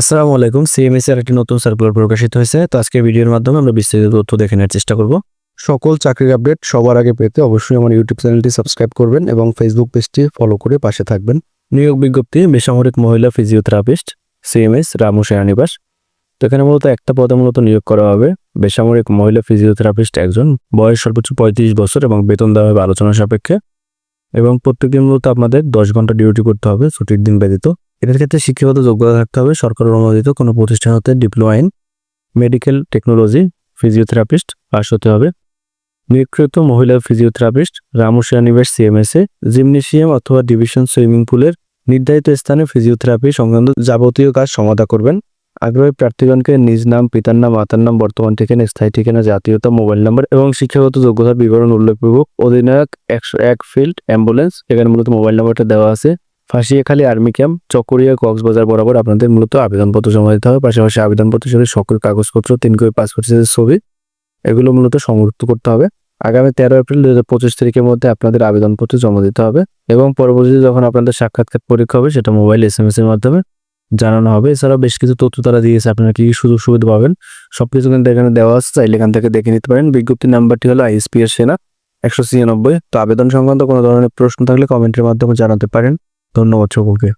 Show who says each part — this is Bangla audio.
Speaker 1: আসসালামু আলাইকুম। সিএমএস এর একটি নতুন সার্কুলার প্রকাশিত হয়েছে। তো আজকের ভিডিওর মাধ্যমে আমরা বিস্তারিত তথ্য দেখে নেওয়ার চেষ্টা করব।
Speaker 2: সকল চাকরির আপডেট সবার আগে পেতে অবশ্যই আমার ইউটিউব চ্যানেলটি সাবস্ক্রাইব করবেন এবং ফেসবুক পেজটি ফলো করে পাশে থাকবেন।
Speaker 1: নিয়োগ বিজ্ঞপ্তি, বেসামরিক মহিলা ফিজিওথেরাপিস্ট সিএমএস রামু সেনানিবাস তো এখানে মূলত একটা পদে মূলত নিয়োগ করা হবে। বেসামরিক মহিলা ফিজিওথেরাপিস্ট একজন। বয়স সর্বোচ্চ পঁয়ত্রিশ বছর এবং বেতন দেওয়া হবে আলোচনা সাপেক্ষে। এবং প্রত্যেকদিন মূলত আপনাদের দশ ঘণ্টা ডিউটি করতে হবে, ছুটির দিন ব্যতীত। এটার ক্ষেত্রে শিক্ষাগত যোগ্যতা থাকতে হবে। সরকার অনুমোদিত কোনো প্রতিষ্ঠান হতে diploma in medical technology, physiotherapist pass হতে হবে। নিয়োগকৃত মহিলা ফিজিওথেরাপিস্ট রামুশিয়া নিবাস সিএমএসএ জিমনেশিয়াম অথবা ডিভিশন সুইমিং পুলের নির্ধারিত স্থানে ফিজিওথেরাপি সংক্রান্ত যাবতীয় কাজ সমাধা করবেন। আগ্রহী প্রার্থীগণকে নিজ নাম, পিতার নাম, মাতার নাম, বর্তমান ঠিকানা, স্থায়ী ঠিকানা, জাতীয়তা, মোবাইল নাম্বার এবং শিক্ষাগত যোগ্যতার বিবরণ উল্লেখপূর্বক অধিনায়ক একশো এক ফিল্ড অ্যাম্বুলেন্স, এখানে মূলত মোবাইল নাম্বারটা দেওয়া আছে। ফাঁসিয়াখালী আর্মি ক্যাম্প চকরিয়া, কক্সবাজার বরাবর আপনাদের মূলত আবেদনপত্র জমা দিতে হবে। পাশাপাশি আবেদনপত্রের সাথে সকল কাগজপত্র, তিন কপি পাসপোর্ট সাইজের ছবি, এগুলো মূলত সংযুক্ত করতে হবে। আগামী তেরো এপ্রিল দু পঁচিশ তারিখের মধ্যে আপনাদের আবেদনপত্র জমা দিতে হবে এবং পরবর্তীতে যখন আপনাদের সাক্ষাৎকার পরীক্ষা হবে, সেটা মোবাইল এস এম এস এর মাধ্যমে জানানো হবে। এছাড়াও বেশ কিছু তথ্য তারা দিয়েছে, আপনারা কি কি সুযোগ সুবিধা পাবেন সব কিছু কিন্তু এখানে দেওয়া আছে। চাইলে এখান থেকে দেখে নিতে পারেন। বিজ্ঞপ্তির নাম্বারটি হলো আইএসপি এর সেনা, একশো ছিয়ানব্বই। তো আবেদন সংক্রান্ত কোনো ধরনের প্রশ্ন থাকলে কমেন্টের মাধ্যমে জানাতে পারেন। ধন্যবাদ সকলকে।